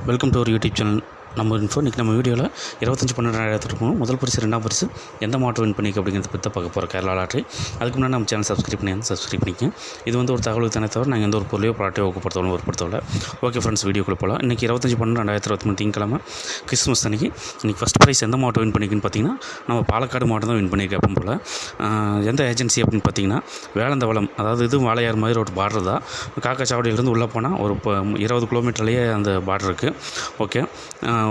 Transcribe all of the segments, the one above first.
Welcome to our YouTube channel நம்ம info இன்றைக்கி நம்ம வீடியோவில் இருபத்தஞ்சி பன்னெண்டு ரெண்டாயிரத்தி முதல் பரிசு ரெண்டாம் பரிசு எந்த மாவட்டம் வின் பண்ணிக்க அப்படிங்கிறத பற்றி பார்க்க போகிற கேரளா லாட்ரி. அதுக்கு முன்னாடி நம்ம சேனல் சப்ஸ்கிரைப் பண்ணி சப்ஸ்கிரைப் பண்ணிக்கங்க. இது வந்து ஒரு தகவல் தானே தவிர நாங்கள் எந்த ஒரு பொருளையோ ப்ராடக்ட்டோ ஊக்கப்படுத்தவோ ஒருப்படுத்தவில்ல ஓகே ஃப்ரெண்ட்ஸ் வீடியோக்குள்ளே போகலாம் இன்றைக்கி இருபத்தஞ்சி பன்னெண்டு ரெண்டாயிரத்தி இருபத்தி மூணு திங்கக்கிழமை கிறிஸ்மஸ் அன்றைக்கி இன்றைக்கி ஃபஸ்ட் ப்ரைஸ் எந்த மாவட்டம் வின் பண்ணிக்குன்னு பார்த்தீங்கன்னா நம்ம பாலக்காடு மாவட்டம் தான் வின் பண்ணியிருக்கேன் போல். எந்த ஏஜென்சி அப்படின்னு பார்த்தீங்கன்னா வேளந்தவளம் அதாவது இது வாழையார் மாதிரி ஒரு பார்டர் தான். காக்காச்சாவடியிலேருந்து உள்ளே போனால் ஒரு இருபது கிலோமீட்டர்லேயே அந்த பார்டர் இருக்குது ஓகே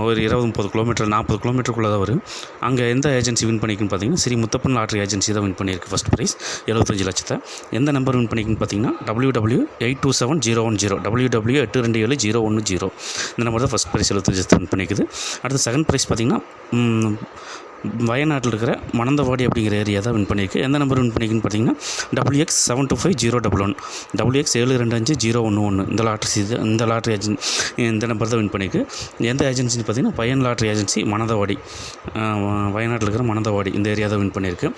ஒரு இருபது முப்பது கிலோமீட்டர் நாற்பது கிலோமீட்டருக்குள்ளே தான் வரும். அங்கே எந்த ஏஜென்சி வின் பண்ணிக்குன்னு பார்த்தீங்கன்னா ஸ்ரீ முத்தப்பன் லாட்ரி ஏஜென்சி தான் வின் பண்ணியிருக்கு ஃபஸ்ட் ப்ரைஸ் எழுபத்தஞ்சு லட்சத்தை. எந்த நம்பர் வின் பண்ணிக்குன்னு பார்த்தீங்கன்னா W W eight two seven zero one zero W W எட்டு ரெண்டு ஏழு ஜீரோ ஒன்று ஜீரோ இந்த நம்பர் தான் ஃபஸ்ட் ப்ரைஸ் எழுபத்தஞ்சு லட்சத்தை வின் பண்ணிக்குது. அடுத்து செகண்ட் ப்ரைஸ் பார்த்தீங்கன்னா வயநாட்டில் இருக்கிற மணந்தவாடி அப்படிங்கிற ஏரியா தான் வின் பண்ணியிருக்கு. எந்த நம்பர் வின் பண்ணியிருக்குன்னு பார்த்தீங்கன்னா double X seven two five zero double one double X ஏழு ரெண்டு அஞ்சு ஜீரோ ஒன்று ஒன்று. இந்த லாட்ரி இது இந்த லாட்ரி ஏஜென்சி இந்த நம்பர் தான் வின் பண்ணியிருக்கு. எந்த ஏஜென்சின்னு பார்த்தீங்கன்னா பையன் லாட்ரி ஏஜென்சி மணந்தவாடி. வயநாட்டில் இருக்கிற மணந்தவாடி இந்த ஏரியா தான் வின் பண்ணியிருக்கு.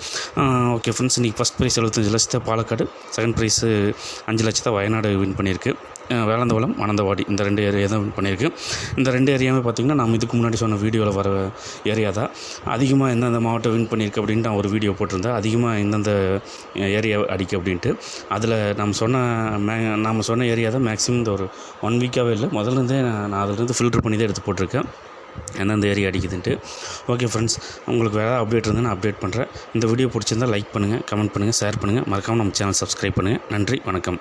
ஓகே ஃப்ரெண்ட்ஸ் இன்றைக்கி ஃபஸ்ட் ப்ரைஸ் எழுபத்தஞ்சு லட்சத்தை பாலக்காடு செகண்ட் ப்ரைஸு அஞ்சு லட்சத்தை வயநாடு வின் பண்ணியிருக்கு. வேளாந்தவளம் மணந்தவாடி இந்த ரெண்டு ஏரியா தான் வின் பண்ணியிருக்கு. இந்த ரெண்டு ஏரியாவே பார்த்திங்கன்னா நம்ம இதுக்கு முன்னாடி சொன்ன வீடியோவில் வர ஏரியா தான். அதிகமாக எந்தெந்த மாவட்டம் வின் பண்ணியிருக்கு அப்படின்ட்டு நான் ஒரு வீடியோ போட்டிருந்தேன். அதிகமாக எந்தெந்த ஏரியா அடிக்கு அப்படின்ட்டு. அதில் நம்ம சொன்ன மே நாம் சொன்ன ஏரியா தான் மேக்ஸிமம் இந்த ஒரு ஒன் வீக்காகவே இல்லை. முதல்ல இருந்தே நான் அதுலேருந்து அதிலிருந்து ஃபில்டர் பண்ணி தான் எடுத்து போட்டிருக்கேன். எந்தெந்த ஏரியா அடிக்குதுன்ட்டு. ஓகே ஃப்ரெண்ட்ஸ் உங்களுக்கு வேறு அப்டேட் இருந்தால் நான் அப்டேட் பண்ணுறேன் இந்த வீடியோ பிடிச்சிருந்தா லைக் பண்ணுங்கள் கமெண்ட் பண்ணுங்கள் ஷேர் பண்ணுங்கள் மறக்காமல் நம்ம சேனல் சப்ஸ்கிரைப் பண்ணுங்கள் நன்றி வணக்கம்.